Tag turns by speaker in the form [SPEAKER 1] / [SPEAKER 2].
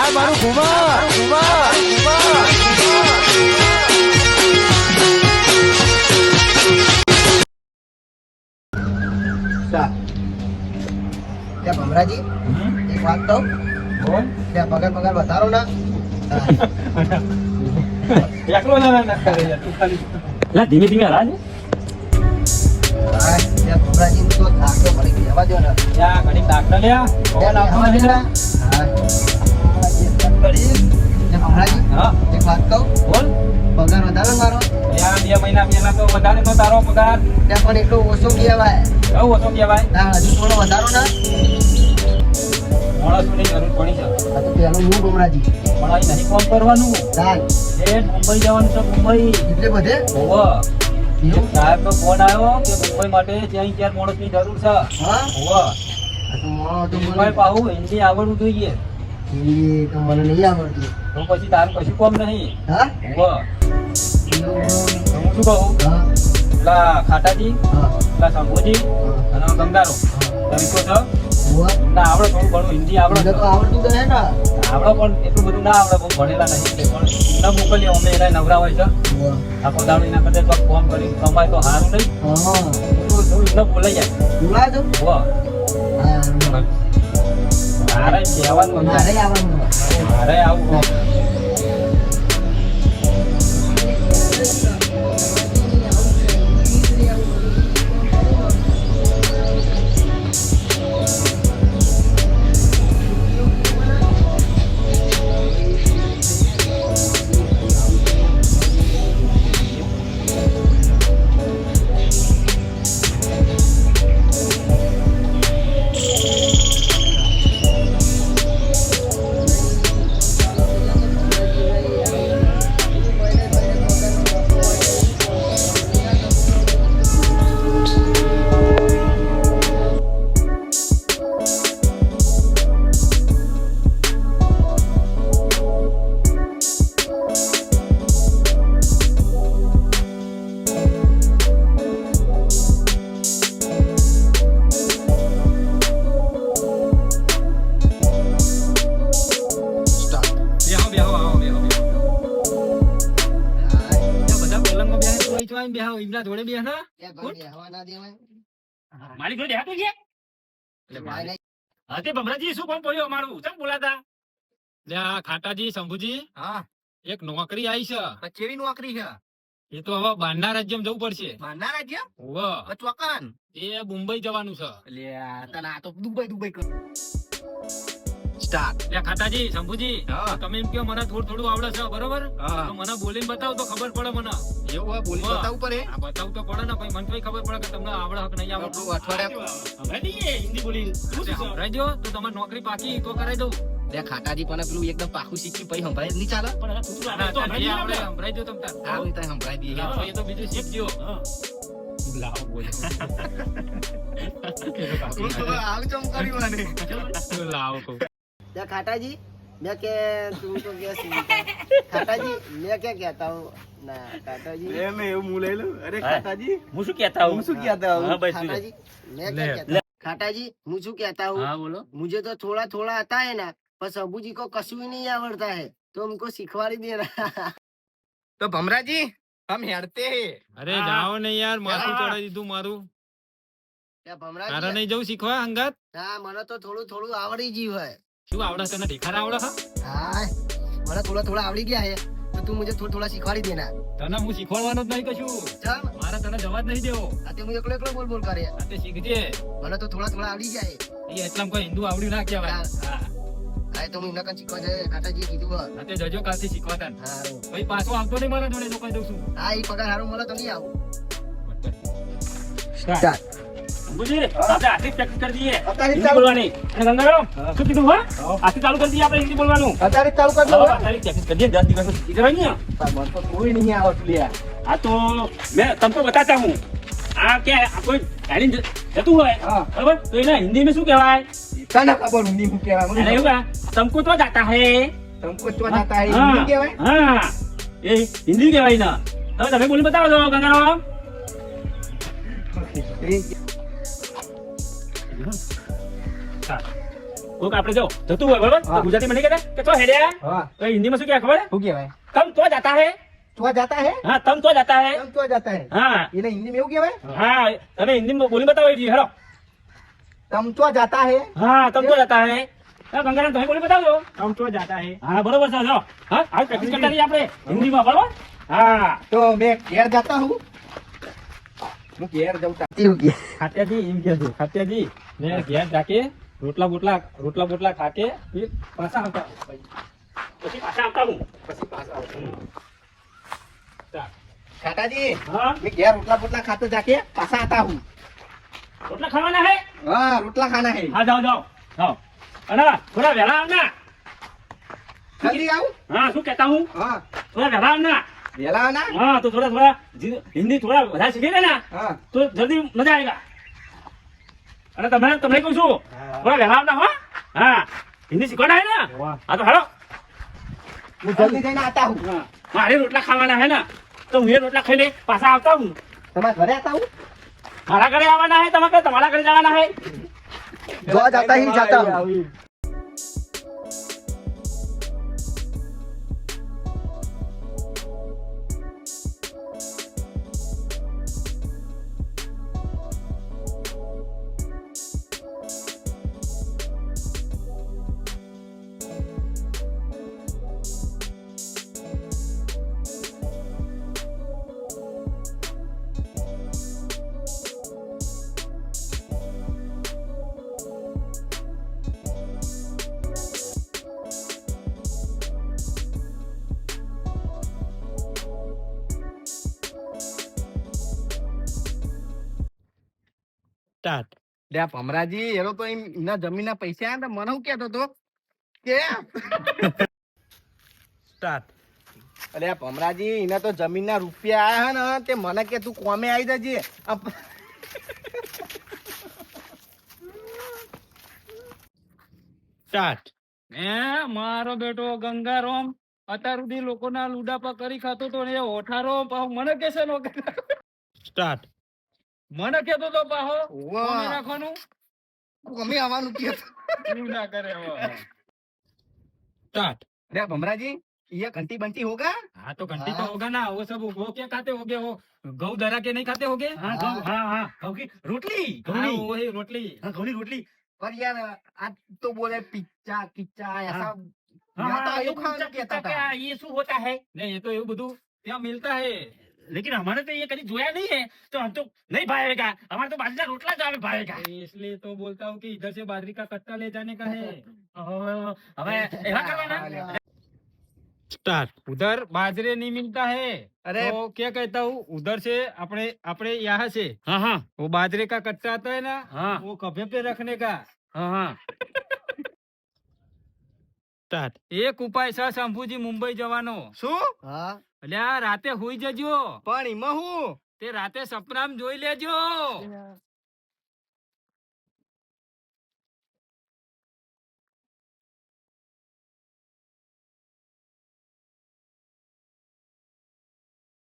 [SPEAKER 1] આ મારું ઘુમા ઘુમા
[SPEAKER 2] ત્યાં ભમરાજી એક વાત તો ત્યાં પગાર પગાર વધારો ના.
[SPEAKER 3] ધીમે ધીમે હલા ને
[SPEAKER 2] ભમરાજી તો ધાકડો ગયો જવા દો ને.
[SPEAKER 3] ત્યાં ઘડીક ડાક્ટર લ્યા.
[SPEAKER 2] એક વાત કહું
[SPEAKER 3] બોલ
[SPEAKER 2] પગાર વધારે મારો
[SPEAKER 3] ત્યાં બે મહિના પહેલા તો વધારે તો તારો પગાર
[SPEAKER 2] ત્યાં પણ એટલો ઓછો કહેવાય
[SPEAKER 3] બહુ ઓછો કહેવાય
[SPEAKER 2] ત્યાં હજુ થોડો વધારો ના
[SPEAKER 3] માણસોની જરૂર પડી છે
[SPEAKER 2] આ તો પેલું હું ભમરાજી
[SPEAKER 3] પણ અહીં નહીં કામ કરવાનું
[SPEAKER 2] ચાલ
[SPEAKER 3] એ મુંબઈ જવાનું છે મુંબઈ
[SPEAKER 2] એટલે બધે
[SPEAKER 3] હોવા? સાહેબનો ફોન આવ્યો કે મુંબઈ માટે ત્યાં ચાર માણસની જરૂર છે
[SPEAKER 2] હા
[SPEAKER 3] હોવા
[SPEAKER 2] તો મોણો તો
[SPEAKER 3] પાહું હિન્દી આવડવું જોઈએ
[SPEAKER 2] એ તો મને નહીં આવડતું.
[SPEAKER 3] તો પછી તારું કશું કોમ નહીં.
[SPEAKER 2] હા?
[SPEAKER 3] હું શું કહું?
[SPEAKER 2] હા.
[SPEAKER 3] પેલા ખાટાજી પેલા શંભુજી અને ગંગારો. તમે છે?
[SPEAKER 2] છો
[SPEAKER 3] ના આવડે થોડું ઘણું હિન્દી આવડે
[SPEAKER 2] તો આવડતું તો હે ને.
[SPEAKER 3] આવડે પણ એટલું બધું ના આવડે બહુ ભણેલા નહીં પણ ના મોકલીએ અમે એના નવરા હોય છે. આખો દાડો એના કરતા તો ફોન કરી કમાય તો સારું નહીં.
[SPEAKER 2] હા.
[SPEAKER 3] થોડું થોડું બોલાઈ જાય.
[SPEAKER 2] બોલાય તો. હા.
[SPEAKER 3] મારે
[SPEAKER 2] આવવાનું
[SPEAKER 3] મારે આવું. એમના જોડે બેહ ને? મારી જોડે બેહાતું છે? હા તે ભમરાજી શું ફોન પડ્યો અમારું? ચમ બોલાતા? લે આ ખાટાજી શંભુજી
[SPEAKER 4] હા.
[SPEAKER 3] એક નોકરી આવી છે.
[SPEAKER 4] કેવી નોકરી છે?
[SPEAKER 3] એ તો હવે બહારના રાજ્યમાં જવું પડશે.
[SPEAKER 4] બહારના રાજ્ય
[SPEAKER 3] હોવે.
[SPEAKER 4] ચોકન
[SPEAKER 3] એ મુંબઈ જવાનું છે.
[SPEAKER 4] એટલે તને આ તો દુબઈ દુબઈ કર સ્ટાર્ટ
[SPEAKER 3] લે ખાટાજી શંભુજી
[SPEAKER 4] હા.
[SPEAKER 3] તમે એમ કહો મને થોડું થોડું આવડે છે બરોબર?
[SPEAKER 4] હા.
[SPEAKER 3] તો મને બોલીને બતાવો તો ખબર પડે મને.
[SPEAKER 4] એવું હોય બોલી
[SPEAKER 3] હા.
[SPEAKER 4] પડે.
[SPEAKER 3] આ બતાવવું તો પડે ને પછી મને તો ખબર પડે કે તમને આવડે કે નહીં આવડે
[SPEAKER 4] અઠવાડિયા
[SPEAKER 3] હિન્દી બોલી સંભળાઈ તો તમારી નોકરી પાકી તો કરાઈ દઉં.
[SPEAKER 4] લે ખાટાજી પણ પેલું એકદમ પાકું શીખ્યું પછી સંભળાય નહીં ચાલે.
[SPEAKER 3] સંભળાઈ દો તમ
[SPEAKER 4] આ રીતે દઈએ
[SPEAKER 3] તો બીજું શીખજો લાવો બોલો. લાવો.
[SPEAKER 2] ખાટાજી. મેં કે તું તો કે ખાટાજી મેં કે કહેતા હું? ના ખાટાજી લે
[SPEAKER 4] મેં એવું હું લઈ લઉં. અરે ખાટાજી
[SPEAKER 3] હું શું કહેતા
[SPEAKER 4] હું? શું કહેતા હું?
[SPEAKER 3] ખાટાજી
[SPEAKER 2] મેં કે કહેતા ખાટાજી હું શું કહેતા હું?
[SPEAKER 3] હા બોલો.
[SPEAKER 2] મુજે તો થોડા થોડા હતા હે ના પણ સબુજી કો કશું નહીં આવડતા હે. તો હમકો સિખવાડી દેના.
[SPEAKER 4] તો ભમરાજી હમ હેડતે હે.
[SPEAKER 3] અરે જાઓ ને યાર માથું ચડાવી મારું.
[SPEAKER 2] ભમરાજી
[SPEAKER 3] તારા નહીં જવું શીખવા અંગત?
[SPEAKER 2] હા મને તો થોડું થોડું આવડી ગયું હોય
[SPEAKER 3] શું આવડે તને ઢીખારા આવડે હા
[SPEAKER 2] મને થોડા થોડા આવડી ગયા છે તો તું મુજે થોડા થોડા શીખવાડી દેના
[SPEAKER 3] તને હું શીખવાડવાનો જ નહીં કશું.
[SPEAKER 2] ચમ.
[SPEAKER 3] મારે તને જવા જ નહીં દેવો.
[SPEAKER 2] આતે હું એકલો એકલો બોલ બોલ
[SPEAKER 3] કરે. આતે શીખજે.
[SPEAKER 2] મને તો થોડા થોડા આવડી જાય
[SPEAKER 3] એ એટલામ કોઈ હિન્દુ આવડ્યું ના કહેવાય. હા.
[SPEAKER 2] તો હું નકન શીખવા જાય કાકાજી કીધું
[SPEAKER 3] હા આતે જજો કાથી શીખવા તન
[SPEAKER 2] હા
[SPEAKER 3] ભાઈ પાછો આવતો નહીં મારા જોડે જો કહી દઉં છું.
[SPEAKER 2] હા ઈ પગાર હારો મળે તો નહીં આવું.
[SPEAKER 3] સ્ટાર્ટ હિન્દી બોલવાની. શું કીધું હા?
[SPEAKER 2] તો કોઈ નહીં
[SPEAKER 3] મેં શું કહેવાય?
[SPEAKER 2] ખબર હિન્દી માં કહેવાય? તમકો તો જાતા હે. તમકો હિન્દી
[SPEAKER 3] કહેવાય એ હિન્દી કહેવાય ના તમે તમે બોલી બતાવો ગંગારામ. ગંગારામ
[SPEAKER 5] કોઈક આપણે જો જતું હોય બરોબર? તો ગુજરાતી મને કહેતા? કે તો હેડ્યા?
[SPEAKER 1] હા.
[SPEAKER 5] તો હિન્દીમાં શું કહે ખબર?
[SPEAKER 1] શું કહેવાય?
[SPEAKER 5] તમ તો જાતા હે?
[SPEAKER 1] તો જાતા હે?
[SPEAKER 5] હા તમ તો જાતા હે?
[SPEAKER 1] તમ તો જાતા હે?
[SPEAKER 5] હા.
[SPEAKER 1] એને હિન્દીમાં એવું કહેવાય?
[SPEAKER 5] હા તમે હિન્દીમાં બોલી બતાવો હેડો.
[SPEAKER 1] તમ તો જાતા હે?
[SPEAKER 5] હા તમ તો જાતા હે. હા ગંગારામ તમે બોલી બતાવજો.
[SPEAKER 1] તમ તો જાતા હે.
[SPEAKER 5] હા બરોબર છે જો. હા આ પ્રેક્ટિસ કરતા રહીએ આપણે હિન્દીમાં બરોબર? હા.
[SPEAKER 1] તો મેં ઘેર જાતા હું? હું ઘેર જઉં
[SPEAKER 5] ખાત્યાજી એમ કહેજો ખાત્યાજી. ને ઘેર જાકે રોટલા બોટલા રોટલા બોટલા ખાકે પાછા આવતા પછી પાછા આવતા હું
[SPEAKER 1] પછી પાછા આવું. કાકાજી મેં ઘેર રોટલા બોટલા ખાતો જાકે પાછા આવતા હું
[SPEAKER 5] રોટલા ખાવાના હે?
[SPEAKER 1] હા રોટલા ખાના હે.
[SPEAKER 5] હા જાઓ જાઓ. જાઓ. અને થોડા વહેલા આવના
[SPEAKER 1] જલ્દી આવું.
[SPEAKER 5] હા શું કહેતા હું?
[SPEAKER 1] હા.
[SPEAKER 5] થોડા વહેલા આવના
[SPEAKER 1] વહેલા
[SPEAKER 5] આવના હા તો થોડા થોડા હિન્દી થોડા વધારે શીખી લે
[SPEAKER 1] ને?
[SPEAKER 5] તો જલ્દી મજા આવેગા અને તમને તમને કહું છું. થોડા વહેલા આવતા હા. હિન્દી શીખવાના હે ને? હા તો હાલો.
[SPEAKER 1] હું જલ્દી જઈને આવતા હું.
[SPEAKER 5] મારે રોટલા ખાવાના હે ને. તો હું એ રોટલા ખાઈને પાછા આવતા હું.
[SPEAKER 1] તમારા ઘરે આવતા હું?
[SPEAKER 5] મારા ઘરે આવવાના હે તમારે તમારા ઘરે જવાના હે.
[SPEAKER 1] જો જતા હી જતા
[SPEAKER 4] સ્ટાર્ટ લે ભમરાજી એનો તો એના જમીનના પૈસા આયા ને મને હું કહેતો તો કે સ્ટાર્ટ અરે ભમરાજી એના તો જમીનના રૂપિયા આયા હે ને તે મને કે તું કોમે આવી જજે. સ્ટાર્ટ
[SPEAKER 3] એ મારો બેટો ગંગારામ અત્યાર સુધી લોકોના લુડાપા કરી ખાતો તો ને એ ઓઠારો મને કેસે નો
[SPEAKER 4] સ્ટાર્ટ
[SPEAKER 3] મને કેતો તો પાહો
[SPEAKER 4] વાહ.
[SPEAKER 3] કોમે રાખવાનું
[SPEAKER 4] કોમે આવવાનું કે
[SPEAKER 3] એવું ના કરે હવે
[SPEAKER 4] स्टार्ट લે ભમરાજી ये घंटी बंटी होगा
[SPEAKER 3] हाँ तो घंटी तो होगा ना वो सब वो क्या खाते होगे वो गौ दरा के नहीं खाते होगे
[SPEAKER 5] હા ઘઉં, હા હા ઘઉં કી રોટલી
[SPEAKER 3] हाँ,
[SPEAKER 5] ઘઉંની
[SPEAKER 3] वही रोटली
[SPEAKER 5] હા ઘઉંની રોટલી
[SPEAKER 4] पर यार आज तो बोले पिज्जा किच्चा ऐसा
[SPEAKER 5] हाँ,
[SPEAKER 4] यहाँ तो
[SPEAKER 5] हाँ,
[SPEAKER 4] आयु
[SPEAKER 5] ये
[SPEAKER 4] खान
[SPEAKER 5] पूछा-
[SPEAKER 4] कहता
[SPEAKER 5] पूछा
[SPEAKER 4] था
[SPEAKER 5] क्या, ये શું હોતા है
[SPEAKER 3] नहीं ये तो ये બધું ત્યાં मिलता है
[SPEAKER 5] लेकिन हमारे तो ये कभी जोया नहीं है तो हम तो नहीं भाएगा हमारे तो बाजरा रोटला जावे भाएगा
[SPEAKER 3] इसलिए तो बोलता हूँ कि इधर से बाजरी का कट्टा ले जाने का है
[SPEAKER 5] ઓહો, હવે એવા કરવાના
[SPEAKER 3] स्टार्ट उधर बाजरे नहीं मिलता है
[SPEAKER 4] अरे
[SPEAKER 3] तो क्या कहता हूँ उधर से अपने अपने यहाँ से
[SPEAKER 5] હા હા
[SPEAKER 3] वो बाजरे का कट्टा आता है ना
[SPEAKER 5] हाँ
[SPEAKER 3] वो कभे पे रखने का
[SPEAKER 5] હા હા
[SPEAKER 3] સ્ટાર્ટ એક ઉપાય છે શંભુજી મુંબઈ જવાનો
[SPEAKER 4] શું
[SPEAKER 2] હા
[SPEAKER 3] અલ્યા રાતે હુઈ જજો.
[SPEAKER 4] પણ એમાં હું?
[SPEAKER 3] તે રાતે સપનામ જોઈ લેજો.